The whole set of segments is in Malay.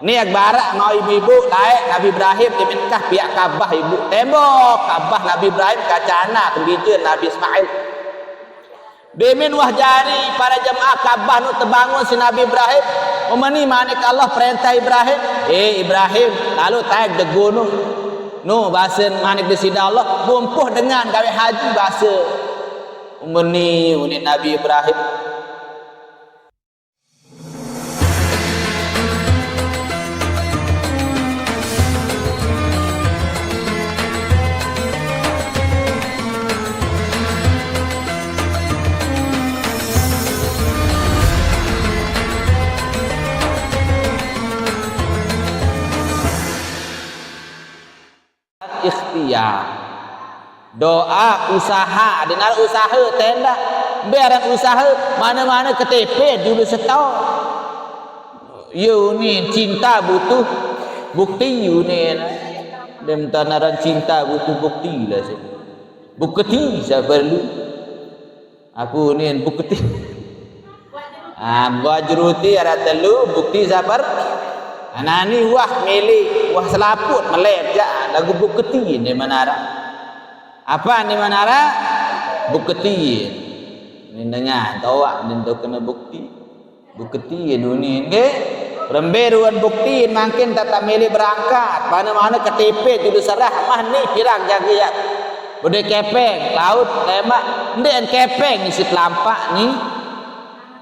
Ni barak mau ibu-ibu naik Nabi Ibrahim di Mekah pihak Kaabah ibu. Tembok Kaabah Nabi Ibrahim kaca anak kebija Nabi Ismail. Demin wah jari para jemaah Kaabah nu terbangun si Nabi Ibrahim. Umani manik Allah perintah Ibrahim. Eh Ibrahim lalu taik de gunung. Nu bahasa manik di sini Allah bumpuh dengan gawe haji bahasa. Umani unit Nabi Ibrahim. Doa usaha. Dengan usaha tenda biar usaha mana-mana KTP dulu setahun you ni cinta butuh bukti you ni dan tanaran cinta butuh bukti lah saya bukti saya perlu. Aku ni bukti. Ah wajruti ada telu bukti sabar Anak ni wah milik, wah selaput melep ja lagu bukti ni manara. Apa ni manara? Bukti. Ni dengar tahu ni tu kena bukti. Bukti dunia ni Remberuan bukti makin tak milik berangkat. Mana-mana KTP tu serah mah ni pirang jaga ya. Bude kepeng laut lemak ndek kepeng isi lampak ni.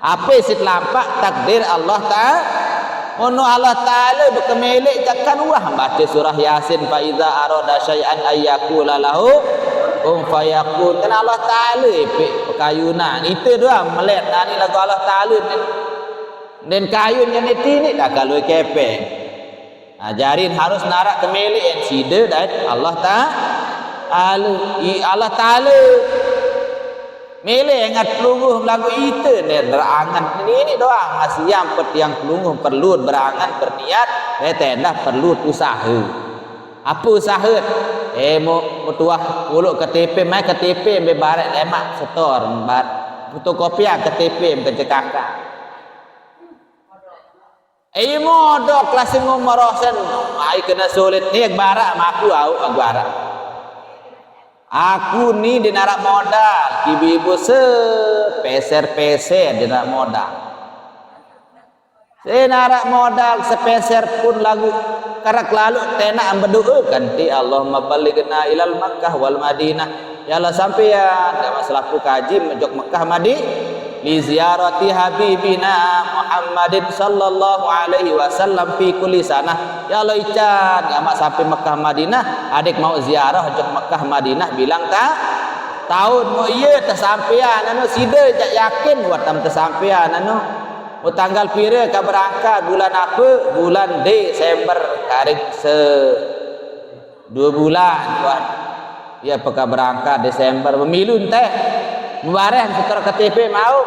Apa isi lampak takdir Allah Taala Ono Allah Taala berkemilik takkan wah baca surah Yasin fa iza arada syai'an ayyakula lahu kum fayakun. Kan Allah Taala epek pekayunan itu doang melet ni lagu Allah Taala ni. Dan kayun yang ini dah kalau kepeng ajarin harus narak kemilik yang sida dan Allah Taala. Allah Taala. Mele ingat pelunguh melagu itu. Ni berangan. Ini ini doang masih yang yang pelunguh perlu berangan berniat. Eh tenda perlu usaha. Apa usaha eh mau tuah uluk KTP mai KTP be barat lemak setor bar fotokopi KTP be kakak. Eh modok kelas ngomong rosen ai kena sulit. Ni barat maku au barat Aku ni di narak modal, ibu-ibu se peser-peser di narak modal. Saya narak modal sepeser pun lagu. Karak lalu tenak berdoa ganti Allahumma balighna ilal Makkah wal Madinah. Ya Allah sampai ya ada masalah kaji menjok Makkah Madinah li ziyarati habibina Muhammadin sallallahu alaihi wasallam fi kulli sana. Ya Allah ican amak sampai Mekah Madinah. Adik mau ziarah ke Mekah Madinah bilang tak? Tahun mau iya tersampian anu sida jak yakin. Buat tam tersampian anu mau tanggal pira ka berangkat bulan apa? Bulan Desember hari se dua bulan buat ya apakah berangkat Desember? Pemilu teh Mubarek setor KTP mau.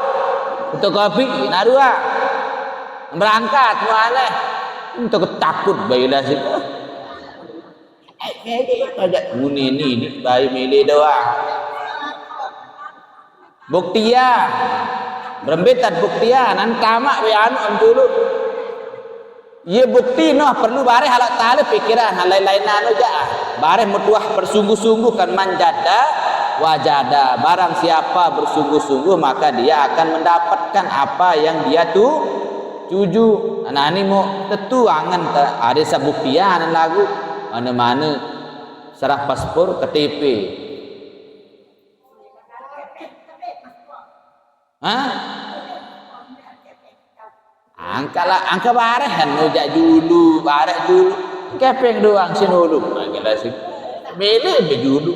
Untuk kopi narua berangkat mana untuk takut bayilah sih ada buni ni ni bayi milih doang bukti ya berembetan bukti ya nan tamak we anu dulu. Ia bukti noh perlu bare halak taala pikiran hal lain-lain anu ja. Bare mutuah bersungguh-sungguh kan manjada wajada. Barang siapa bersungguh-sungguh maka dia akan mendapatkan apa yang dia tu tuju. Anak ni mau tentu angan ada sabuktian lagu. Mana-mana serah paspor KTP ha angkalah angka barahan nujak dulu barah dulu kepeng doang sinulu bagaimana sih Mele dulu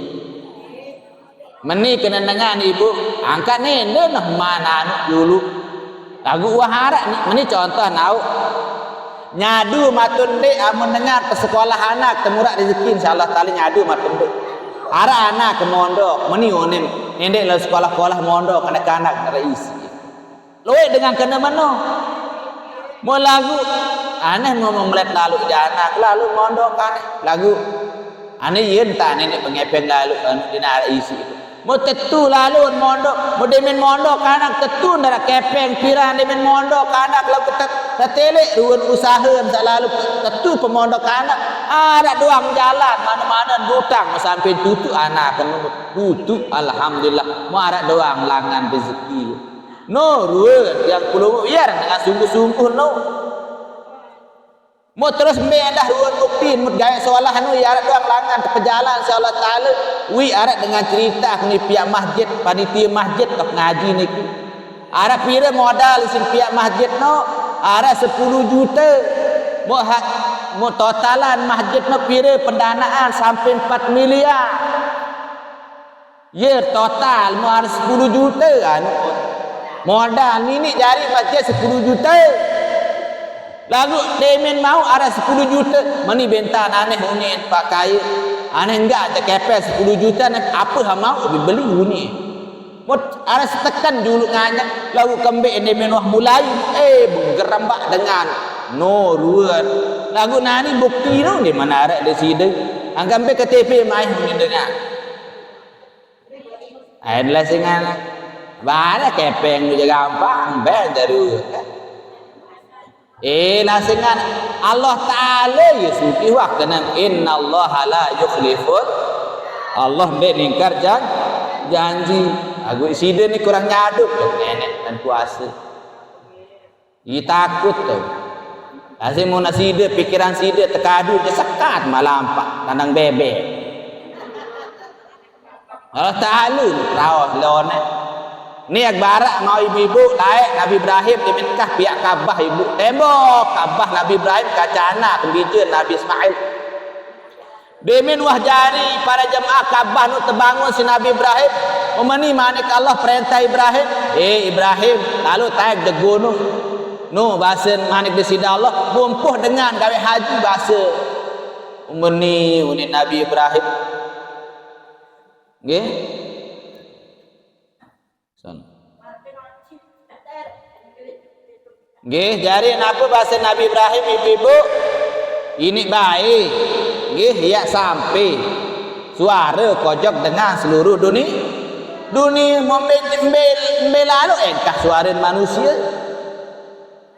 Meni kena dengan ibu angkat ni ni nah mana dulu. Lagu wahara ni meni contoh nau. Nyadu matun de amun dengar ke sekolah anak temurak rezeki insyaallah taala nyadu matun de. Ara anak ke mondok meni onem nende la sekolah-sekolah mondok anak-anak isi. Loe dengan kena mano. Mau lagu. Aneh mau memelet lalu anak lalu mondok aneh. Lagu. Aneh yen ta nenek pengepeng lalu anu dina isi itu Mo tetu lalu mondok, mo demen mondok kanak tetu ndara kepeng pirang demen mondok kanak lalu tet tetele ruan usaha selalu tetu pemondok kanak ada doang jalan mana-mana butang sampai tutu anak kan tutu alhamdulillah. Mo ada doang langan rezeki. No ruan yang perlu biar dengan sungguh-sungguh no. Mau terus mendah ruang bukti mut gaya soalah anu ya doang langan terpejalan insyaallah taala. Wi arat dengan cerita ni pihak masjid panitia masjid tok ngaji niku arat pira modal sin pihak masjid no. Arat 10 juta. Mau hak mau totalan masjid no pira pendanaan sampai 4 miliar. Ya total mau ada 10 juta kan modal ni jari masjid 10 juta Lalu demen mau ada 10 juta. Mani bentan aneh unyi pak kaya. Aneh enggak ada kepes 10 juta aneh apa ha mau beli unyi. Mut ada setekan dulu nganyak lalu kembali demen wah mulai eh bergerambak dengan no ruan. Lagu nani bukti no di mana ada di sini. Angkat ke TV mai unyi dengar. Adalah singan. Bara kepeng juga gampang, ben kan. Eh. Nasingan Allah Taala ya suci wa kena. Inna Allah la yukhliful Allah be lingkar jan janji. Aku sida ni kurang nyaduk tu nenek dan puasa. I takut tu Asyik mau nasida pikiran sida tekadu dia sekat malam pak bebek. Allah Taala rawah lonek Ni barak mau ibu-ibu naik Nabi Ibrahim di Mekah pihak Kaabah ibu. Tembok Kaabah Nabi Ibrahim kaca anak Nabi Ismail. Demin wah jari para jemaah Kaabah nu terbangun si Nabi Ibrahim. Umani manik Allah perintah Ibrahim. Eh Ibrahim lalu taik de gunung. Nu bahasa manik di sida Allah bumpuh dengan gawe haji bahasa. Umani uni Nabi Ibrahim. Nggih. Nggih, jari napa bahasa Nabi Ibrahim ibu-ibu? Ini baik. Nggih, ya sampai suara kojok dengan seluruh dunia. Dunia membelalu engkah suara manusia.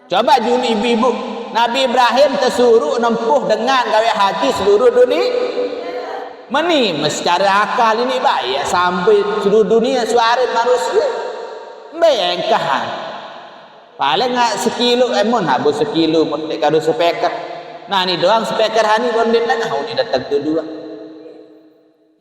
Coba juni ibu-ibu. Nabi Ibrahim tersuruh nempuh dengan gawe haji seluruh dunia. Meni secara akal ini baik sampai seluruh dunia suara manusia. Bayangkan Paling ngak sekilo emon eh, habu sekilo mun dek kado speaker. Nah ni doang speaker hani pun dia nak oh ni datang tu dua.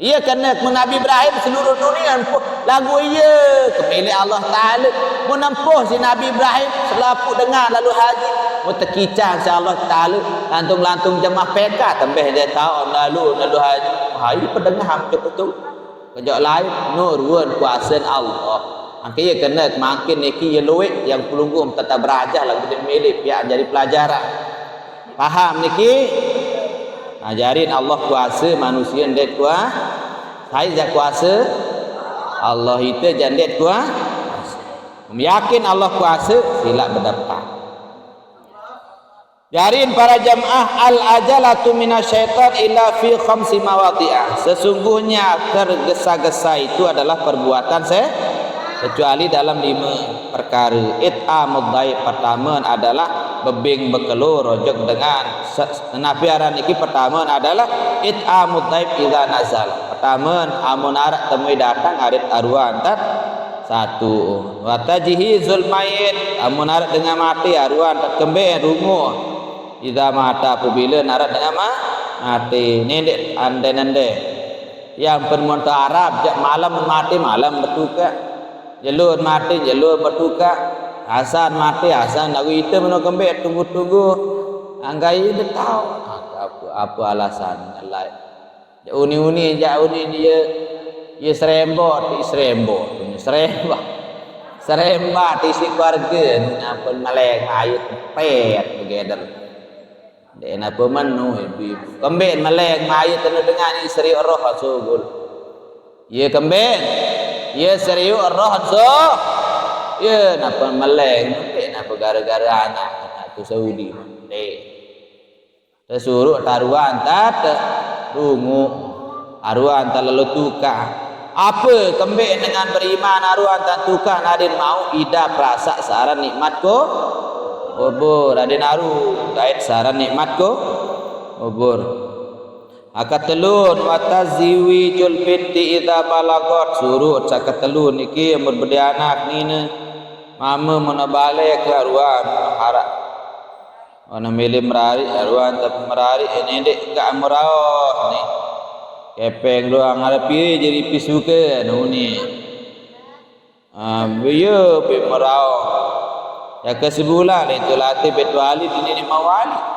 Iya kerana Nabi Ibrahim seluruh dunia lagu iya kepilih Allah Taala. Menempuh si Nabi Ibrahim selapu dengar lalu haji. Mutakicang si Allah Taala. Lantung-lantung jemaah peka tambah dia tahu lalu lalu haji. Haji pendengar hampir betul kejak lain nur kuasa Allah Akhirnya kena makin neki ya luik yang pelunggu tetap berajah lah kita milih pihak jadi pelajaran. Faham niki? Ajarin Allah kuasa manusia ndet kuah. Saya jak kuasa. Allah itu jandet kuah. Yakin Allah kuasa silap berdapat. Jarin para jamaah al-ajalatu minasyaitan illa fi khamsi mawadhi'ah. Sesungguhnya tergesa-gesa itu adalah perbuatan saya kecuali dalam lima perkara. It'amud dhaif pertama adalah bebing bekelur rojok dengan senafiaran iki pertama adalah it'amud dhaif idza nazal. Pertama amun arak temui datang arit arwan tat satu. Wa tajhizul mayit amun arak dengan mati arwan tat kembe rungu idza mata apabila narat dengan ma mati. Nendek ande nende yang permuanta Arab malam mati malam betul ke jalur mati jalur bertukar. Hasan mati hasan nak kita mana kembali tunggu-tunggu. Anggai dia tahu. Apa apa alasan? Lain uni-uni jauh uni dia dia serembot dia serembot serembot serembat isi keluarga. Apa maleng ayat pet begitu dan apa manu ibu kembali maleng ayat dengan isteri roh rasul ya kembali Ya serius roh so. Ya napa meleng napa gara-gara anak anak tu Saudi nanti. Tersuruh taruhan tat rungu. Taruhan tak lalu tuka. apa kembali dengan beriman aruan tentukan adin mau ida perasa saran nikmat ko obor adin aru kait saran nikmat ko obor akat telun wataziwi jul binti idza balagot. Surut sakat telun iki umur berde anak ni ne. Mama menabale ke aruan harap. Ana milih merari aruan tapi merari ini dek ke amrao ni. Kepeng doang ada pi jadi pi suka anu ni. Ah biyo pi merau ya ke sebulan itu latih betu ali di ni mawali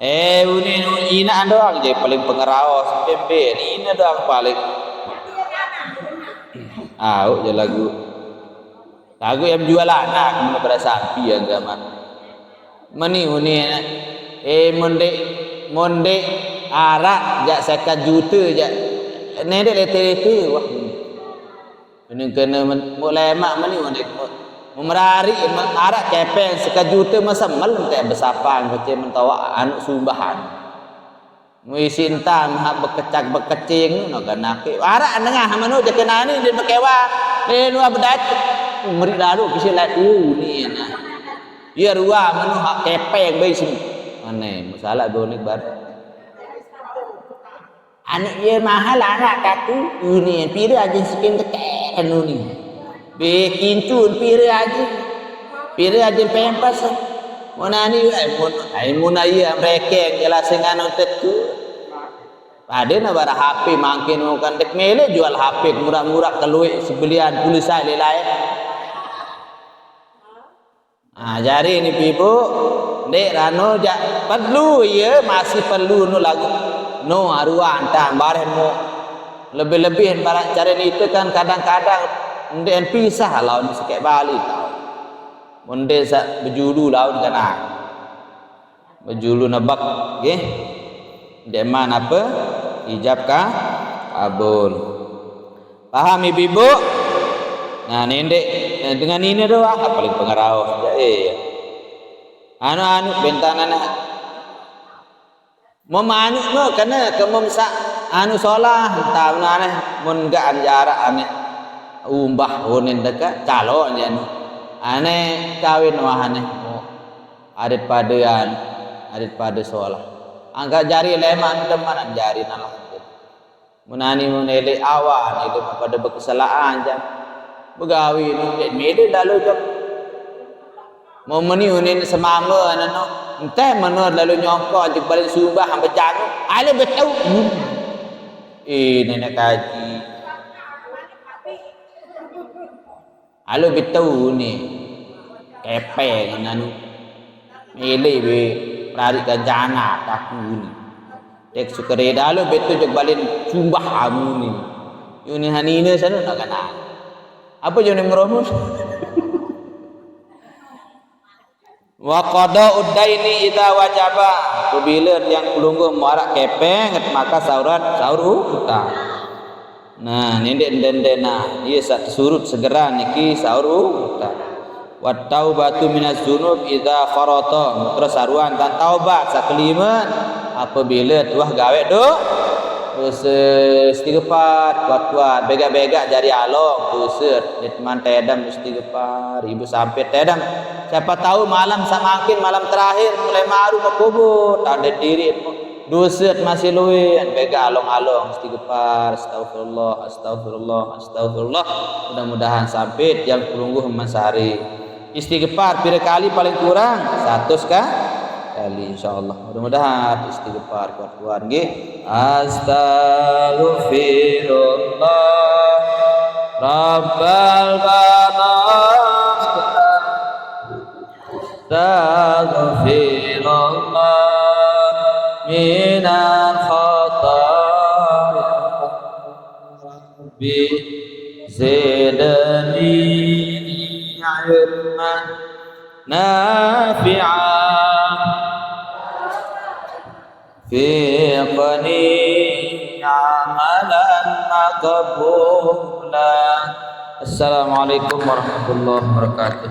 eh ini ina doang je paling pengerau pembe ni ina doang paling. Ah je lagu. Lagu yang jual anak mana berasa api agama mani uni eh. Monde monde arak jak sekat juta jak. Nedek lete-lete wah. Ini kena mulai mak mani ondek memerari arak kepeng sekat juta masa malam tak bersapang macam mentawa anak sumbahan. Mui sintan ha bekecak bekecing no nak arak nengah manu je kena ni dia bekewa dia luar bedat meri lalu kisi lat ni nah. Ya ruah manu hak kepeng bae sini. Mana masalah boleh bar anak dia mahal anak kaku. Ini pira aja sekian tekan ni be kincun pira aja pira aja pempas mana ni ai ai mun ai mereka jelas dengan tetu ada na bara HP makin kan dek mele jual HP murah-murah kelui sebelian pulsa lelai Ah jari ni ibu. Dek rano ja perlu ya. Masih perlu nu lagu. No aruan tak bareng mo lebih-lebih barat cara ni itu kan kadang-kadang ndek pisah lawan sikit bali tau. Munde sa berjulu lawan kena berjulu nebak nggih ndek man apa? Ijab ka abul. Paham ibu-ibu? Nah ni ndek. Dengan ini doang paling pengarau eh. Anu-anu bentanan Memanu no kena ke memsa anu solah entah mana mun ga anjara ane umbah unin deka calon ya anu ane kawin wah ane. Adat padean adat pade solah angka jari leman teman jari nalah munani munele awan itu pada berkesalahan jam begawi ni mede dalu jam mau meni unin semama anu entah mana lalu nyongkok je balik subah hamba jago ala betul. Eh nenek kaji ala betul ni. Kepe nanu. Mele be. Prari jana kaku ni. Tek sukare dalu betul je balik subah amu ni. Yuni hanine sana nak kena. Apa je ni meromus Wa qada uddaini idza wajaba. Apabila yang pelunggu muarak kepeng maka saurat sauru hutang. Nah, nindek dendena. Ia sat surut segera niki sauru hutang. Wa taubatu minaz dzunub idza farata. Terus saruan dan taubat sakeliman apabila tuah gawe do dosa istighfar kuat-kuat. Bega-bega dari along dosa. Ditman tedam istighfar. Ibu sampai tedam. Siapa tahu malam semakin malam terakhir mulai maru makubur tak ada diri dosa masih luwe bega along-along istighfar astagfirullah astagfirullah astagfirullah mudah-mudahan sampai jam perunggu sehari istighfar pira kali paling kurang? Satu kah kali insyaallah. Mudah-mudahan istighfar kuat-kuat nggih. Astaghfirullah. Rabbal astaghfirullah زدني علما نافعا فيقني عملا مقبولا السلام عليكم ورحمة الله وبركاته